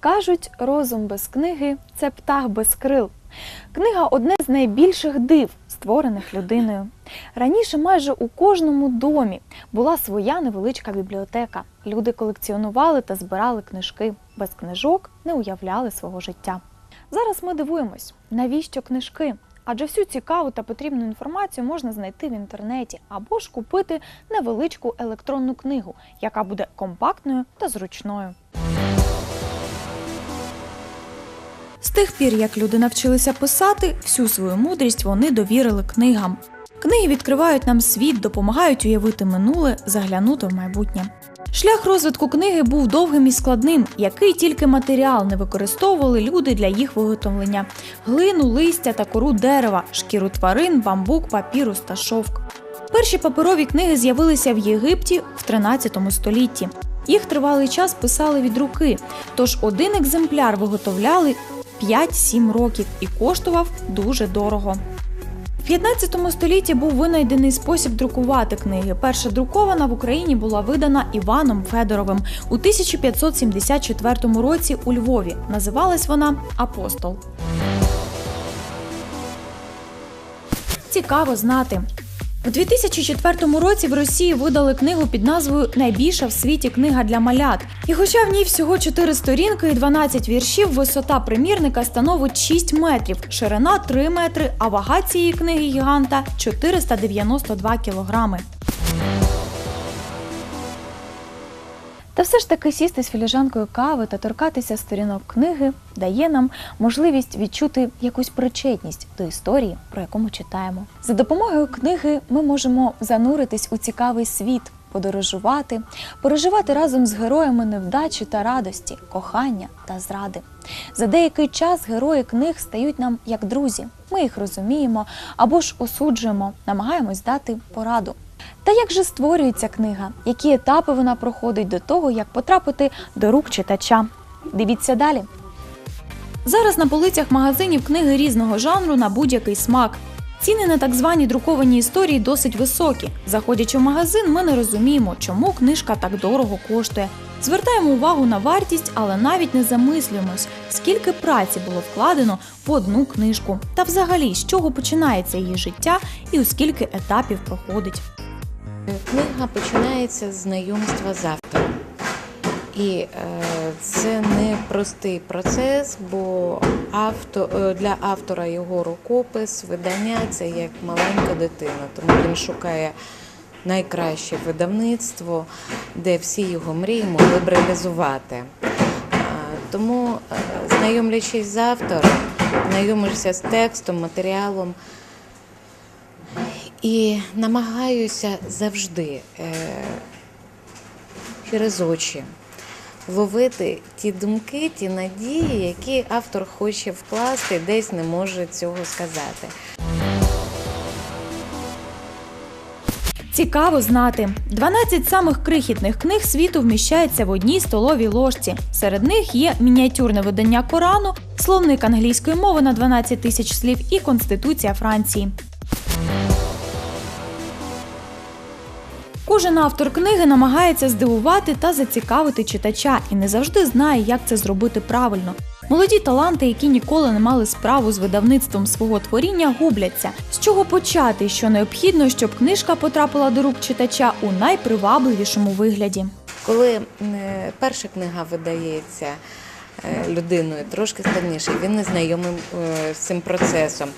Кажуть, розум без книги це птах без крил. Книга одне з найбільших див, створених людиною. Раніше майже у кожному домі була своя невеличка бібліотека. Люди колекціонували та збирали книжки. Без книжок не уявляли свого життя. Зараз ми дивуємось, навіщо книжки? Адже всю цікаву та потрібну інформацію можна знайти в інтернеті або ж купити невеличку електронну книгу, яка буде компактною та зручною. З тих пір, як люди навчилися писати, всю свою мудрість вони довірили книгам. Книги відкривають нам світ, допомагають уявити минуле, заглянути в майбутнє. Шлях розвитку книги був довгим і складним, який тільки матеріал не використовували люди для їх виготовлення: глину, листя та кору дерева, шкіру тварин, бамбук, папірус та шовк. Перші паперові книги з'явилися в Єгипті в 13 столітті. Їх тривалий час писали від руки, тож один екземпляр виготовляли 5-7 років і коштував дуже дорого. В 15 столітті був винайдений спосіб друкувати книги. Перша друкована в Україні була видана Іваном Федоровим у 1574 році у Львові. Називалась вона Апостол. Цікаво знати. У 2004 році в Росії видали книгу під назвою Найбільша в світі книга для малят. І хоча в ній всього 4 сторінки і 12 віршів, висота примірника становить 6 метрів, ширина 3 метри, а вага цієї книги гіганта 492 кілограми. Та все ж таки сісти з філіжанкою кави та торкатися сторінок книги дає нам можливість відчути якусь причетність до історії, про яку ми читаємо. За допомогою книги ми можемо зануритись у цікавий світ, подорожувати, переживати разом з героями невдачі та радості, кохання та зради. За деякий час герої книг стають нам як друзі. Ми їх розуміємо або ж осуджуємо, намагаємось дати пораду. Та як же створюється книга? Які етапи вона проходить до того, як потрапити до рук читача? Дивіться далі. Зараз на полицях магазинів книги різного жанру на будь-який смак. Ціни на так звані друковані історії досить високі. Заходячи в магазин, ми не розуміємо, чому книжка так дорого коштує. Звертаємо увагу на вартість, але навіть не замислюємось, скільки праці було вкладено в одну книжку, та взагалі з чого починається її життя і у скільки етапів проходить. Книга починається з знайомства з автором. І е, це не простий процес, бо авто, е, для автора його рукопис, видання це як маленька дитина, тому він шукає найкраще видавництво, де всі його мрії могли б реалізувати. Тому, е, знайомлячись з автором, знайомишся з текстом, матеріалом, і намагаюся завжди е, через очі ловити ті думки, ті надії, які автор хоче вкласти, десь не може цього сказати. Цікаво знати. 12 самих крихітних книг світу вміщається в одній столовій ложці. Серед них є мініатюрне видання Корану, словник англійської мови на 12 тисяч слів і Конституція Франції. Кожен автор книги намагається здивувати та зацікавити читача і не завжди знає, як це зробити правильно. Молоді таланти, які ніколи не мали справу з видавництвом свого творіння, губляться. З чого почати, що необхідно, щоб книжка потрапила до рук читача у найпривабливішому вигляді. Коли е, перша книга видається е, людиною, трошки складніше, він не знайомий е, з цим процесом.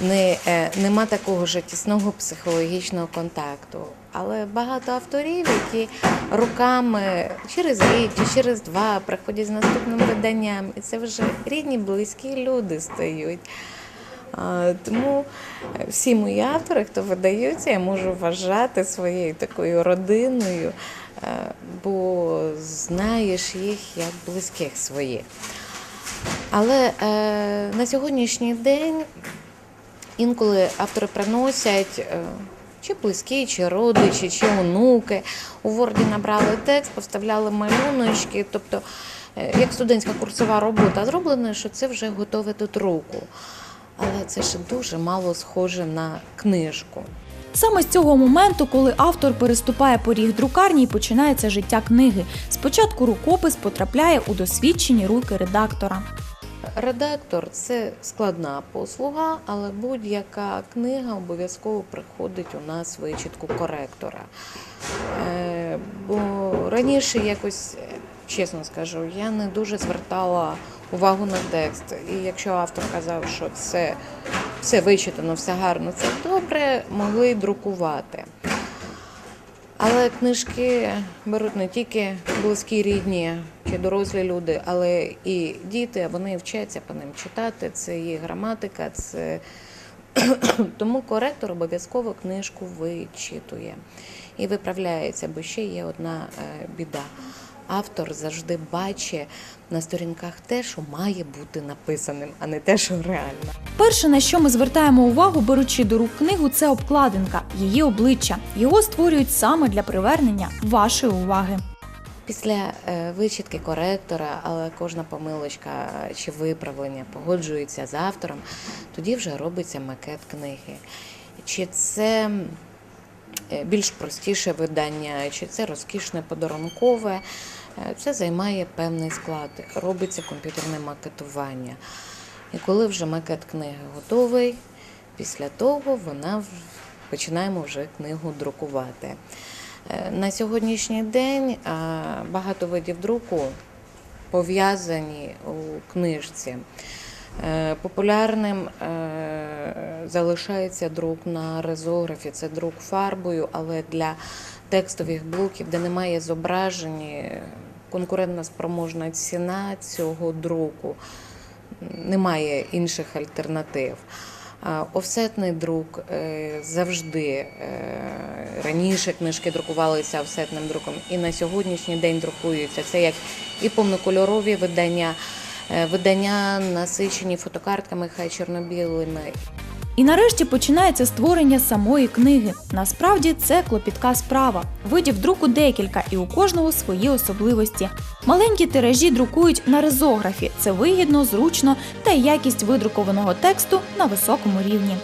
Не, е, нема такого ж тісного психологічного контакту. Але багато авторів, які руками через рік чи через два приходять з наступним виданням, і це вже рідні, близькі люди стають. Тому е, всі мої автори, хто видаються, я можу вважати своєю такою родиною, е, бо знаєш їх як близьких своїх. Але на сьогоднішній день інколи автори приносять е, чи близькі, чи родичі, чи онуки. У Ворді набрали текст, поставляли малюночки, тобто е, як студентська курсова робота зроблена, що це вже готове до друку. Але це ще дуже мало схоже на книжку. Саме з цього моменту, коли автор переступає поріг друкарні, і починається життя книги. Спочатку рукопис потрапляє у досвідчені руки редактора. Редактор це складна послуга, але будь-яка книга обов'язково приходить у нас вичітку коректора. Е, Бо раніше якось, чесно скажу, я не дуже звертала увагу на текст. І якщо автор казав, що це все вичитано, все гарно, це добре, могли друкувати. Але книжки беруть не тільки близькі рідні чи дорослі люди, але і діти, вони вчаться по ним читати. Це її граматика, це тому коректор обов'язково книжку вичитує і виправляється, бо ще є одна е, біда. Автор завжди бачить на сторінках те, що має бути написаним, а не те, що реально. Перше, на що ми звертаємо увагу, беручи до рук книгу, це обкладинка, її обличчя. Його створюють саме для привернення вашої уваги. Після е, вичітки коректора, але кожна помилочка чи виправлення погоджується з автором, тоді вже робиться макет книги. Чи це більш простіше видання, чи це розкішне подарункове, е, це займає певний склад. Робиться комп'ютерне макетування. І коли вже макет книги готовий, після того вона починаємо вже книгу друкувати. Е, На сьогоднішній день е, багато видів друку пов'язані у книжці. Е, Популярним е, залишається друк на резографі, це друк фарбою, але для текстових блоків, де немає зображень, конкурентна спроможна ціна цього друку, немає інших альтернатив. Офсетний друк е, завжди раніше книжки друкувалися офсетним друком, і на сьогоднішній день друкуються. Це як і повнокольорові видання, видання насичені фотокартками, хай чорнобілими, І нарешті починається створення самої книги. Насправді це клопітка справа. Видів друку декілька, і у кожного свої особливості. Маленькі тиражі друкують на резографі. Це вигідно, зручно та якість видрукованого тексту на високому рівні.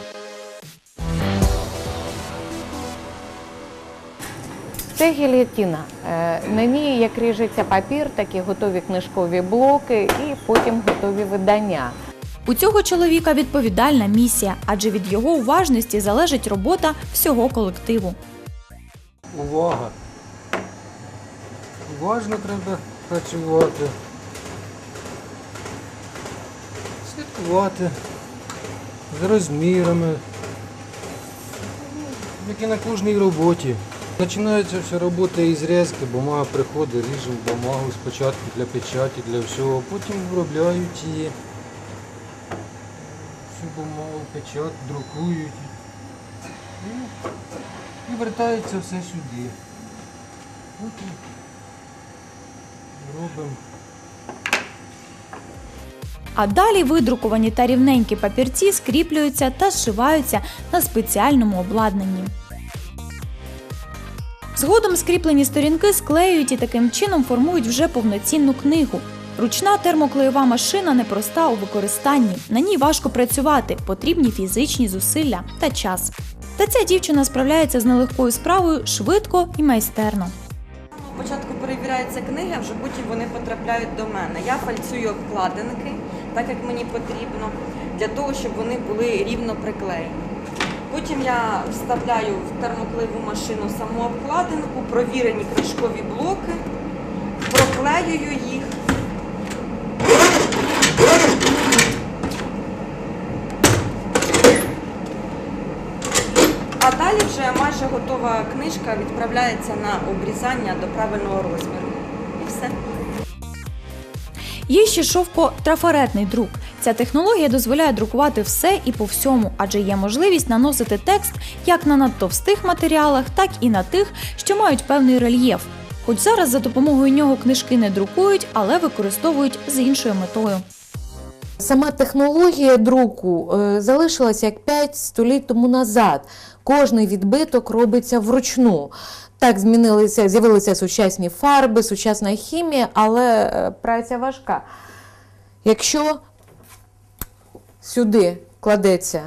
Це гільотіна. Е, На ній як ріжеться папір, так і готові книжкові блоки, і потім готові видання. У цього чоловіка відповідальна місія, адже від його уважності залежить робота всього колективу. Увага. Уважно треба працювати. Слідкувати за розмірами. Як і на кожній роботі. Починається вся робота із різки, бумага приходить, ріжемо бумагу спочатку для печаті, для всього, потім виробляють її. Всю бумагу, печать, друкують. І і вертається все сюди. От робимо. А далі видруковані та рівненькі папірці скріплюються та зшиваються на спеціальному обладнанні. Згодом скріплені сторінки склеюють і таким чином формують вже повноцінну книгу. Ручна термоклеєва машина непроста у використанні. На ній важко працювати, потрібні фізичні зусилля та час. Та ця дівчина справляється з нелегкою справою швидко і майстерно. Спочатку перевіряються книги, а вже потім вони потрапляють до мене. Я фальцюю обкладинки, так як мені потрібно, для того, щоб вони були рівно приклеєні. Потім я вставляю в термоклеєву машину саму обкладинку, провірені книжкові блоки, проклеюю їх. А далі вже майже готова книжка відправляється на обрізання до правильного розміру. І все. Є ще шовко-трафаретний друк. Ця технологія дозволяє друкувати все і по всьому, адже є можливість наносити текст як на надтовстих матеріалах, так і на тих, що мають певний рельєф. Хоч зараз за допомогою нього книжки не друкують, але використовують з іншою метою. Сама технологія друку е, залишилася як 5 століть тому назад. Кожний відбиток робиться вручну. Так, змінилися, з'явилися сучасні фарби, сучасна хімія, але е, праця важка. Якщо сюди кладеться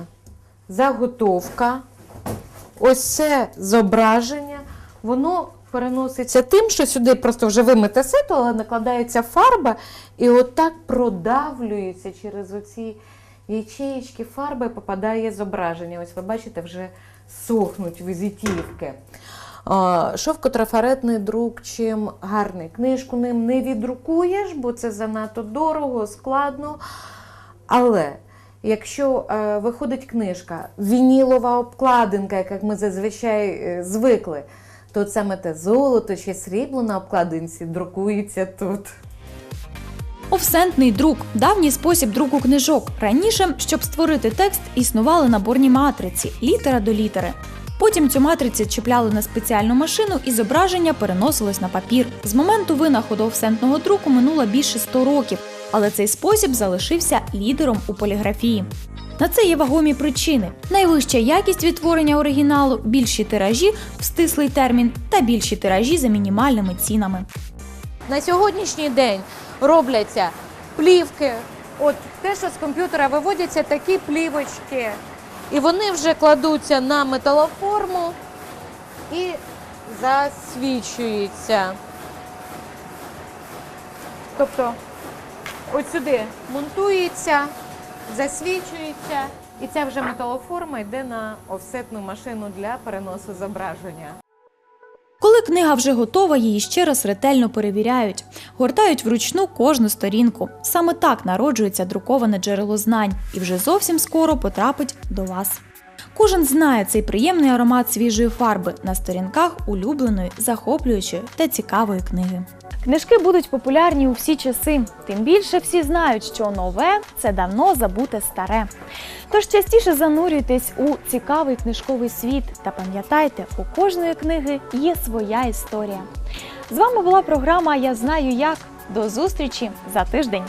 заготовка, ось це зображення, воно переноситься тим, що сюди просто вже вимите сито, але накладається фарба, і отак продавлюється через оці ячеїчки фарби, попадає зображення. Ось ви бачите, вже сохнуть візитівки. Шовкотрафаретний друк, чим гарний. Книжку ним не віддрукуєш, бо це занадто дорого, складно. Але якщо е, виходить книжка, вінілова обкладинка, як ми зазвичай е, звикли, то саме те золото чи срібло на обкладинці друкується тут. Офсентний друк давній спосіб друку книжок. Раніше, щоб створити текст, існували наборні матриці, літера до літери. Потім цю матрицю чіпляли на спеціальну машину і зображення переносилось на папір. З моменту винаходу офсентного друку минуло більше 100 років, але цей спосіб залишився лідером у поліграфії. На це є вагомі причини: найвища якість відтворення оригіналу, більші тиражі в стислий термін та більші тиражі за мінімальними цінами. На сьогоднішній день робляться плівки. От те, що з комп'ютера виводяться такі плівочки. І вони вже кладуться на металоформу і засвічуються. Тобто, от сюди монтується, засвічується, і ця вже металоформа йде на офсетну машину для переносу зображення. Коли книга вже готова, її ще раз ретельно перевіряють, гортають вручну кожну сторінку. Саме так народжується друковане джерело знань і вже зовсім скоро потрапить до вас. Кожен знає цей приємний аромат свіжої фарби на сторінках улюбленої, захоплюючої та цікавої книги. Книжки будуть популярні у всі часи. Тим більше всі знають, що нове це давно забуте старе. Тож частіше занурюйтесь у цікавий книжковий світ та пам'ятайте, у кожної книги є своя історія. З вами була програма Я знаю як. До зустрічі за тиждень.